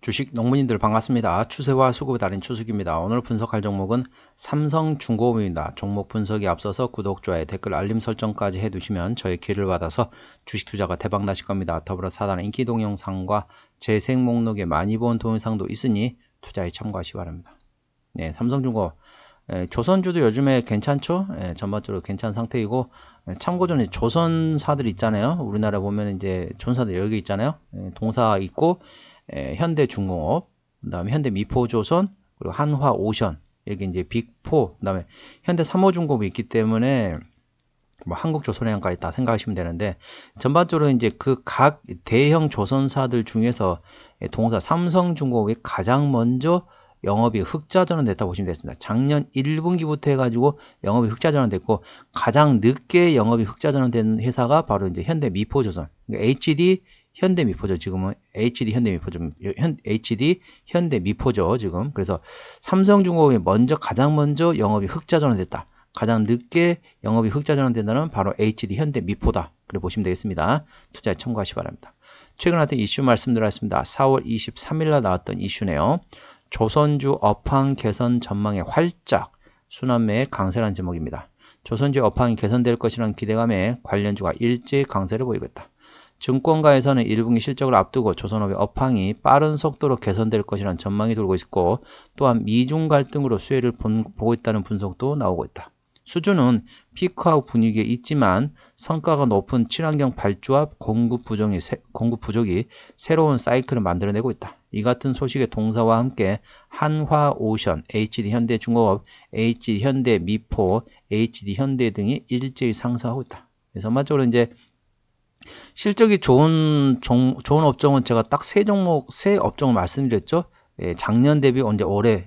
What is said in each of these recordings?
주식 농민님들 반갑습니다. 추세와 수급의 달인 추석입니다. 오늘 분석할 종목은 삼성중공업입니다. 종목 분석에 앞서서 구독, 좋아요, 댓글, 알림 설정까지 해두시면 저의 기회를 받아서 주식 투자가 대박 나실 겁니다. 더불어 사단의 인기 동영상과 재생 목록에 많이 본 동영상도 있으니 투자에 참고하시 기 바랍니다. 네, 삼성중공업 예, 조선주도 요즘에 괜찮죠? 예, 전반적으로 괜찮은 상태이고 예, 참고 전에 조선사들 있잖아요. 우리나라 보면 이제 조선사들 여기 있잖아요. 예, 동사 있고 에, 현대중공업, 그다음에 현대미포조선, 그리고 한화오션 여기 이제 빅포, 그다음에 현대삼호중공업이 있기 때문에 뭐 한국 조선해양까지 다 생각하시면 되는데 전반적으로 이제 그 각 대형 조선사들 중에서 동사 삼성중공업이 가장 먼저 영업이 흑자 전환 됐다고 보시면 되겠습니다. 작년 1분기부터 해가지고 영업이 흑자 전환 됐고 가장 늦게 영업이 흑자 전환 된 회사가 바로 이제 현대 미포조선, 그러니까 HD 현대 미포죠. 지금은 HD 현대 미포죠. 현, HD 현대 미포죠. 지금. 그래서 삼성중공업이 먼저 가장 먼저 영업이 흑자 전환됐다. 가장 늦게 영업이 흑자 전환된다는 바로 HD 현대 미포다. 그래 보시면 되겠습니다. 투자에 참고하시 기 바랍니다. 최근 하던 이슈 말씀드렸습니다. 4월 23일 날 나왔던 이슈네요. 조선주 업황 개선 전망에 활짝 순환매의 강세라는 제목입니다. 조선주 업황이 개선될 것이라는 기대감에 관련주가 일제히 강세를 보이고 있다. 증권가에서는 1분기 실적을 앞두고 조선업의 업황이 빠른 속도로 개선될 것이라는 전망이 돌고 있고 또한 미중 갈등으로 수혜를 본, 보고 있다는 분석도 나오고 있다. 수주는 피크아웃 분위기에 있지만 성과가 높은 친환경 발주와 공급 부족이, 공급 부족이 새로운 사이클을 만들어내고 있다. 이 같은 소식의 동사와 함께 한화오션, HD 현대중공업, HD 현대미포, HD 현대 등이 일제히 상승하고 있다. 그래서 전반적으로 이제 실적이 좋은 종, 좋은 업종은 제가 딱 세 종목, 세 업종을 말씀드렸죠. 예, 작년 대비 언제 올해,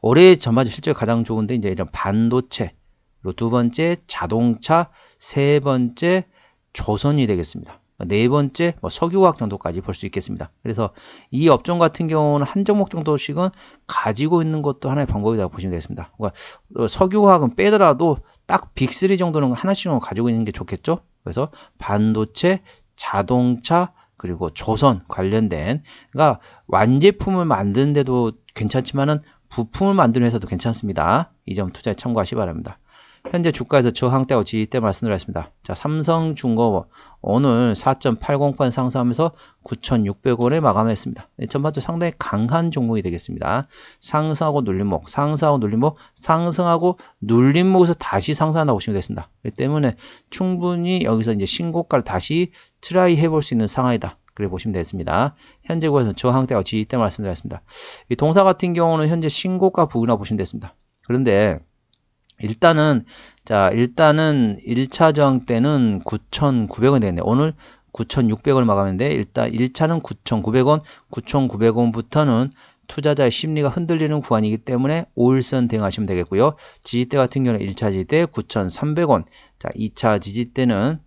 올해 전반적 실적이 가장 좋은데 이제 이런 반도체, 그리고 두 번째 자동차, 세 번째 조선이 되겠습니다. 네 번째 뭐 석유화학 정도까지 볼 수 있겠습니다. 그래서 이 업종 같은 경우는 한 종목 정도씩은 가지고 있는 것도 하나의 방법이라고 보시면 되겠습니다. 그러니까 석유화학은 빼더라도 딱 빅3 정도는 하나씩은 가지고 있는 게 좋겠죠. 그래서 반도체, 자동차, 그리고 조선 관련된 그러니까 완제품을 만드는데도 괜찮지만은 부품을 만드는 회사도 괜찮습니다. 이 점 투자에 참고하시 기 바랍니다. 현재 주가에서 저항대와 지지대 말씀드렸습니다. 자, 삼성중공업 오늘 4.80번 상승하면서 9,600원에 마감했습니다. 네, 전반적으로 상당히 강한 종목이 되겠습니다. 상승하고 눌림목, 상승하고 눌림목, 상승하고 눌림목에서 다시 상승한다고 보시면 되겠습니다. 그렇기 때문에 충분히 여기서 이제 신고가를 다시 트라이 해볼 수 있는 상황이다. 그래 보시면 되겠습니다. 현재 구에서 저항대와 지지대 말씀드렸습니다. 이 동사 같은 경우는 현재 신고가 부근이라고 보시면 되겠습니다. 그런데 일단은 자 일단은 1차 저항 때는 9,900원 되겠네요. 오늘 9,600원 마감했는데 일단 1차는 9,900원, 9,900원부터는 투자자의 심리가 흔들리는 구간이기 때문에 5일선 대응하시면 되겠고요. 지지대 같은 경우는 1차 지지대 9,300원, 자 2차 지지대는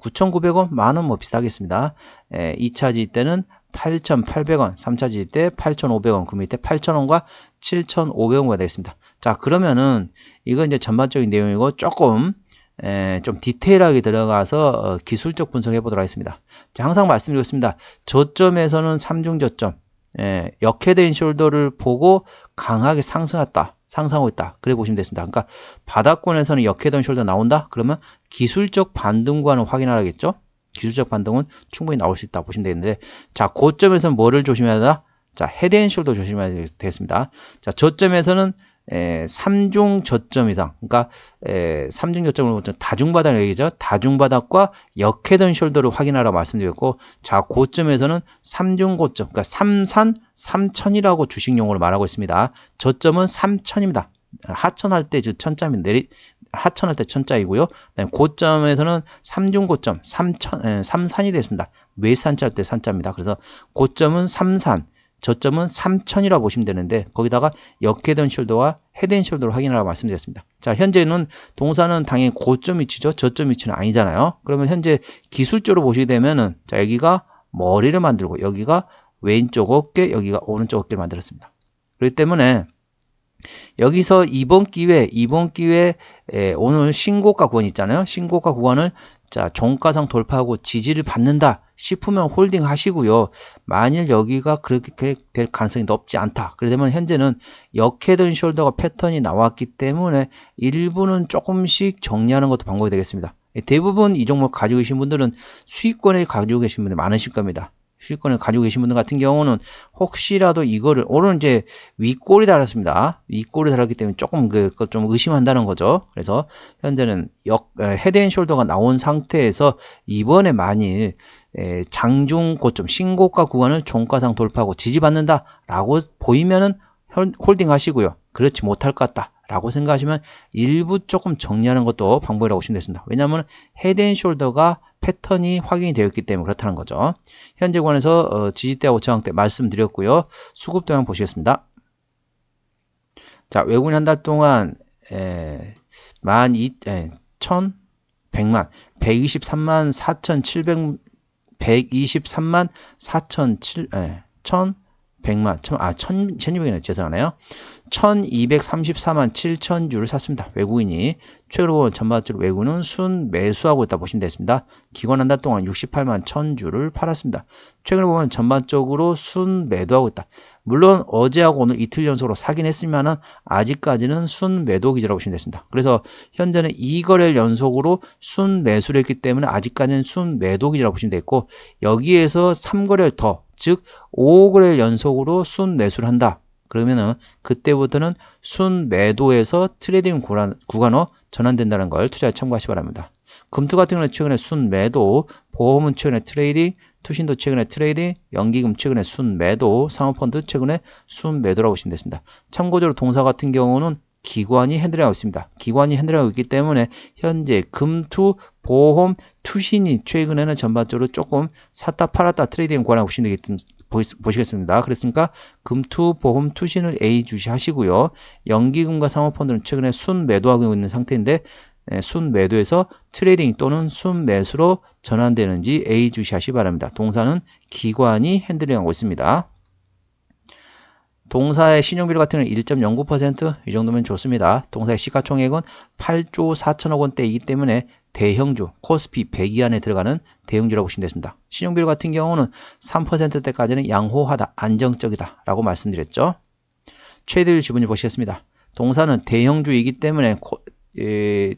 9,900원, 만원 뭐 비슷하겠습니다. 에, 2차 지지대는 8,800원, 3차 지지대 8,500원, 그 밑에 8,000원과 7,500원가 되겠습니다. 자, 그러면은 이건 이제 전반적인 내용이고 조금 에, 좀 디테일하게 들어가서 어, 기술적 분석해 보도록 하겠습니다. 자, 항상 말씀드렸습니다. 저점에서는 3중 저점, 에, 역해된 숄더를 보고 강하게 상승했다. 상승하고 있다. 그래 보시면 됐습니다. 그러니까 바닥권에서는 역해던 숄더 나온다? 그러면 기술적 반등과는 확인하겠죠? 기술적 반등은 충분히 나올 수 있다 보시면 되겠는데 자 고점에서는 뭐를 조심해야 되나? 자 헤드 앤 숄더 조심해야 되겠습니다. 자 저점에서는 에, 3중 저점 이상 그러니까 에, 3중 저점을 보면 다중바닥 얘기죠. 다중바닥과 역헤드 숄더를 확인하라고 말씀드렸고 자 고점에서는 3중 고점 그러니까 3산 3천이라고 주식 용어로 말하고 있습니다. 저점은 3천입니다. 하천할 때 천점이 내리 하천할 때 천자이고요. 고점에서는 3중 고점 3천 3산이 됐습니다. 외산자 할 때 산자입니다. 그래서 고점은 3산, 저점은 3천이라고 보시면 되는데 거기다가 역헤드앤 숄더와 헤드앤 숄더를 확인하라고 말씀드렸습니다. 자, 현재는 동사는 당연히 고점 위치죠. 저점 위치는 아니잖아요. 그러면 현재 기술적으로 보시게 되면은 자, 여기가 머리를 만들고 여기가 왼쪽 어깨, 여기가 오른쪽 어깨를 만들었습니다. 그렇기 때문에 여기서 이번 기회, 이번 기회 에, 오늘 신고가 구간 있잖아요. 신고가 구간을 자 종가상 돌파하고 지지를 받는다 싶으면 홀딩 하시고요. 만일 여기가 그렇게 될 가능성이 높지 않다. 그러면 현재는 역헤든 숄더가 패턴이 나왔기 때문에 일부는 조금씩 정리하는 것도 방법이 되겠습니다. 대부분 이 종목 가지고 계신 분들은 수익권에 가지고 계신 분들 많으실 겁니다. 수익권을 가지고 계신 분들 같은 경우는 혹시라도 이거를 오늘 이제 윗골이 달았습니다. 윗골이 달았기 때문에 조금 그좀 의심한다는 거죠. 그래서 현재는 역 헤드앤숄더가 나온 상태에서 이번에 만일 장중 고점 신고가 구간을 종가상 돌파하고 지지받는다라고 보이면은 홀딩 하시고요. 그렇지 못할 것 같다. 라고 생각하시면 일부 조금 정리하는 것도 방법이라고 보시면 되겠습니다. 왜냐하면 헤드앤숄더가 패턴이 확인이 되었기 때문에 그렇다는 거죠. 현재 관해서 어, 지지대하고 저항대 말씀드렸고요. 수급도 한번 보시겠습니다. 자, 외국인 한 달 동안 에, 만 이, 에, 천, 백만, 123만 4,700, 123만 4,7, 에, 천, 백만, 천, 아, 천, 천이백이네, 죄송하네요. 1234만 7천 주를 샀습니다. 외국인이. 최근으로 전반적으로 외국은 순 매수하고 있다 보시면 되겠습니다. 기관 한 달 동안 68만 1천 주를 팔았습니다. 최근에 보면 전반적으로 순 매도하고 있다. 물론 어제하고 오늘 이틀 연속으로 사긴 했으면은 아직까지는 순 매도 기조라고 보시면 되겠습니다. 그래서 현재는 2거래일 연속으로 순 매수를 했기 때문에 아직까지는 순 매도 기조라고 보시면 되겠고 여기에서 3거래일 더, 즉 5거래일 연속으로 순 매수를 한다. 그러면은 그때부터는 순 매도에서 트레이딩 구간, 구간으로 전환된다는 걸 투자에 참고하시 기 바랍니다. 금투 같은 경우는 최근에 순 매도, 보험은 최근에 트레이딩, 투신도 최근에 트레이딩, 연기금 최근에 순 매도, 상업펀드 최근에 순 매도라고 보시면 되습니다. 참고적으로 동사 같은 경우는 기관이 핸들하고 있습니다. 기관이 핸들하고 있기 때문에 현재 금투, 보험, 투신이 최근에는 전반적으로 조금 샀다 팔았다 트레이딩 보시면 되겠습니다. 보시겠습니다. 그랬으니까 금투, 보험, 투신을 A 주시 하시고요. 연기금과 사모펀드는 최근에 순 매도하고 있는 상태인데 네, 순 매도에서 트레이딩 또는 순 매수로 전환되는지 A 주시하시 바랍니다. 동사는 기관이 핸들링하고 있습니다. 동사의 신용비율 같은 경우는 1.09%이 정도면 좋습니다. 동사의 시가총액은 8조 4천억 원대이기 때문에 대형주, 코스피 100위 안에 들어가는 대형주라고 보시면 되겠습니다. 신용비율 같은 경우는 3%대까지는 양호하다, 안정적이다 라고 말씀드렸죠. 최대율 지분율 보시겠습니다. 동사는 대형주이기 때문에 코, 에,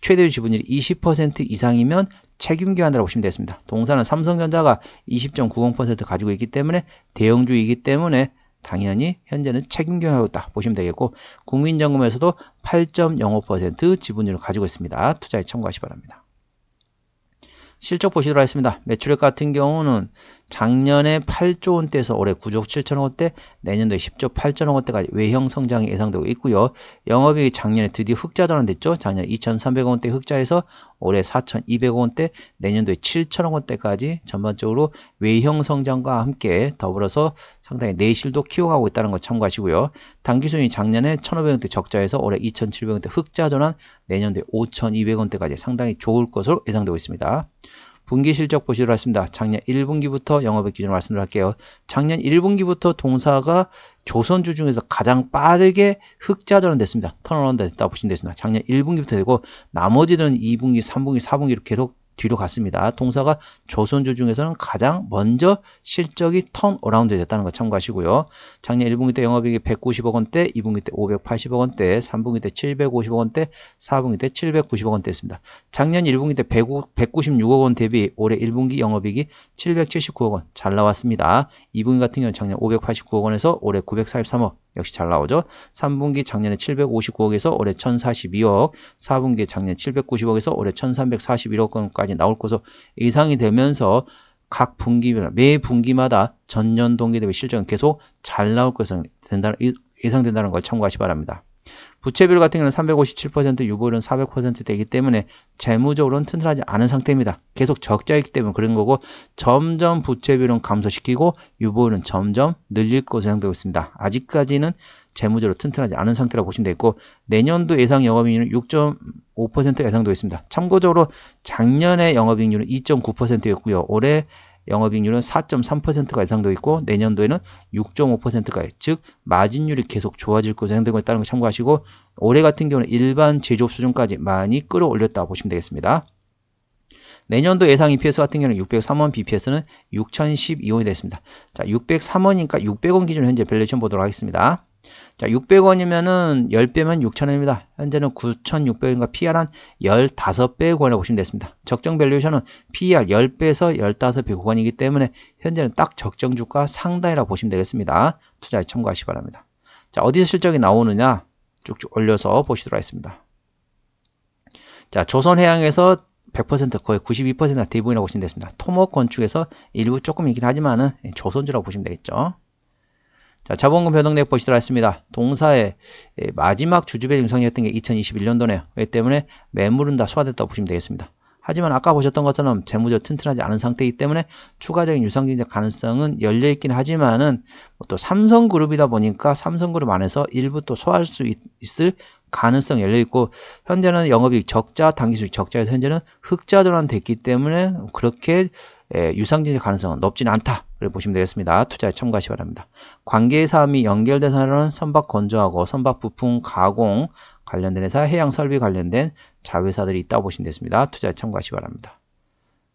최대율 지분율이 20% 이상이면 책임 교환이라고 보시면 되겠습니다. 동사는 삼성전자가 20.90% 가지고 있기 때문에 대형주이기 때문에 당연히 현재는 책임 경영하고 있다 보시면 되겠고 국민연금에서도 8.05% 지분율을 가지고 있습니다. 투자에 참고하시 기 바랍니다. 실적 보시도록 하겠습니다. 매출액 같은 경우는 작년에 8조 원대에서 올해 9조 7천억 원대, 내년도에 10조 8천억 원대까지 외형 성장이 예상되고 있고요. 영업이익이 작년에 드디어 흑자 전환됐죠. 작년 2,300억 원대 흑자에서 올해 4,200억 원대, 내년도에 7천억 원대까지 전반적으로 외형 성장과 함께 더불어서 상당히 내실도 키워가고 있다는 거 참고하시고요. 당기순이 작년에 1,500원대 적자에서 올해 2,700원대 흑자 전환, 내년도에 5,200원대까지 상당히 좋을 것으로 예상되고 있습니다. 분기 실적 보시도록 하겠습니다. 작년 1분기부터 영업액 기준으로 말씀을 할게요. 작년 1분기부터 동사가 조선주 중에서 가장 빠르게 흑자 전환됐습니다. 턴어라운드 됐다 보시면 되겠습니다. 작년 1분기부터 되고 나머지는 2분기, 3분기, 4분기로 계속 뒤로 갔습니다. 동사가 조선주 중에서는 가장 먼저 실적이 턴 어라운드 됐다는 거 참고하시고요. 작년 1분기 때 영업이익이 190억 원대, 2분기 때 580억 원대, 3분기 때 750억 원대, 4분기 때 790억 원대였습니다. 작년 1분기 때 196억 원 대비 올해 1분기 영업이익이 779억 원 잘 나왔습니다. 2분기 같은 경우는 작년 589억 원에서 올해 943억 역시 잘 나오죠. 3분기 작년에 759억에서 올해 1042억, 4분기 작년 790억에서 올해 1341억 원까지 나올 것으로 예상이 되면서 각 분기별, 매 분기마다 전년 동기 대비 실적은 계속 잘 나올 것으로 예상된다는 걸 참고하시 기 바랍니다. 부채비율 같은 경우는 357%, 유보율은 400%되기 때문에 재무적으로는 튼튼하지 않은 상태입니다. 계속 적자이기 때문에 그런 거고 점점 부채비율은 감소시키고 유보율은 점점 늘릴 것으로 예상되고 있습니다. 아직까지는 재무적으로 튼튼하지 않은 상태라고 보시면 되겠고 내년도 예상 영업이익률은 6.5% 예상되고 있습니다. 참고적으로 작년에 영업이익률은 2.9%였고요. 올해 영업이익률은 4.3%가 예상되고 있고 내년도에는 6.5%가 즉 마진율이 계속 좋아질 것으로 예상되고 있다는 걸 참고하시고 올해 같은 경우는 일반 제조업 수준까지 많이 끌어올렸다 보시면 되겠습니다. 내년도 예상 EPS 같은 경우는 603원, BPS는 6012원이 됐습니다. 자, 603원이니까 600원 기준 현재 밸류에이션 보도록 하겠습니다. 자, 600원이면은 10배면 6,000원입니다. 현재는 9,600원인가 PR 한 15배 구간에 보시면 됐습니다. 적정 밸류에이션은 PER 10배에서 15배 구간이기 때문에 현재는 딱 적정 주가 상단이라 보시면 되겠습니다. 투자에 참고하시기 바랍니다. 자, 어디서 실적이 나오느냐 쭉쭉 올려서 보시도록 하겠습니다. 자, 조선해양에서 100% 거의 92%가 대부분이라고 보시면 되겠습니다. 토목 건축에서 일부 조금 있긴 하지만은 조선주라고 보시면 되겠죠. 자, 자본금 변동액 보시도록 하겠습니다. 동사의 마지막 주주배 증상이었던 게 2021년도네요. 그렇기 때문에 매물은 다 소화됐다고 보시면 되겠습니다. 하지만 아까 보셨던 것처럼 재무적 튼튼하지 않은 상태이기 때문에 추가적인 유상증자 가능성은 열려있긴 하지만은 또 삼성그룹이다 보니까 삼성그룹 안에서 일부 또 소화할 수 있, 을 가능성 열려있고 현재는 영업이익 적자, 당기수익 적자에서 현재는 흑자 전환됐기 때문에 그렇게 유상증자 가능성은 높지는 않다. 를 보시면 되겠습니다. 투자에 참고하시 기 바랍니다. 관계 사업이 연결된 사람은 선박 건조하고 선박 부품 가공 관련된 회사, 해양 설비 관련된 자회사들이 있다고 보시면 되겠습니다. 투자에 참고하시 기 바랍니다.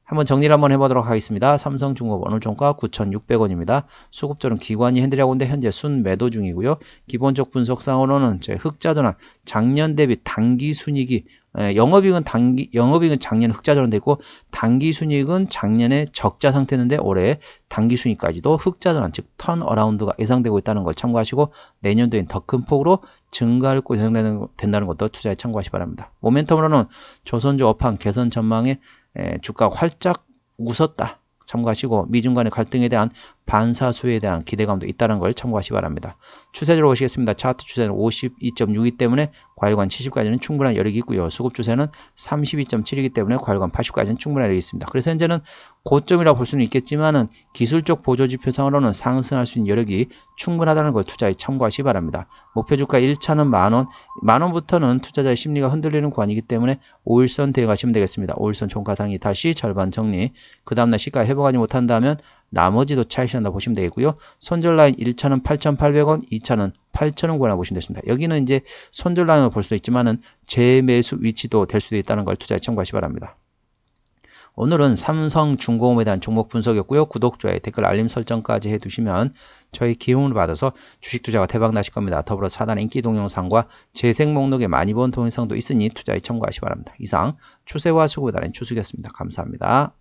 한번 정리를 한번 해보도록 하겠습니다. 삼성중공업 오늘 종가 9,600원입니다. 수급조는 기관이 핸들하고 있는데 현재 순 매도 중이고요. 기본적 분석상으로는 제 흑자전환 작년 대비 단기 순이익이 예, 영업이익은 단기 영업이익은 작년 흑자 전환됐고 단기 순이익은 작년에 적자 상태였는데 올해 단기 순이익까지도 흑자 전환 즉 턴어라운드가 예상되고 있다는 걸 참고하시고 내년도엔 더 큰 폭으로 증가할 것이 예상된다는 것도 투자에 참고하시 기 바랍니다. 모멘텀으로는 조선주 업황 개선 전망에 에, 주가가 활짝 웃었다. 참고하시고 미중 간의 갈등에 대한 반사수에 대한 기대감도 있다는 걸 참고하시기 바랍니다. 추세로 보시겠습니다. 차트 추세는 52.6이기 때문에 과일관 70까지는 충분한 여력이 있고요. 수급 추세는 32.7이기 때문에 과일관 80까지는 충분한 여력이 있습니다. 그래서 현재는 고점이라고 볼 수는 있겠지만은 기술적 보조지표상으로는 상승할 수 있는 여력이 충분하다는 걸 투자에 참고하시기 바랍니다. 목표 주가 1차는 만원, 만원부터는 투자자의 심리가 흔들리는 구간이기 때문에 5일선 대응하시면 되겠습니다. 5일선 종가상이 다시 절반 정리, 그 다음날 시가 회복하지 못한다면 나머지도 차이시한다 보시면 되겠고요. 손절 라인 1차는 8,800원, 2차는 8,000원 구나 보시면 되십니다. 여기는 이제 손절 라인을 볼 수도 있지만은 재매수 위치도 될 수도 있다는 걸 투자에 참고하시 기 바랍니다. 오늘은 삼성중공업에 대한 종목 분석이었고요. 구독, 좋아요, 댓글, 알림 설정까지 해두시면 저희 기운을 받아서 주식 투자가 대박 나실 겁니다. 더불어 사단 인기 동영상과 재생 목록에 많이 본 동영상도 있으니 투자에 참고하시 기 바랍니다. 이상 추세와 수고에 달인 추수겠습니다. 감사합니다.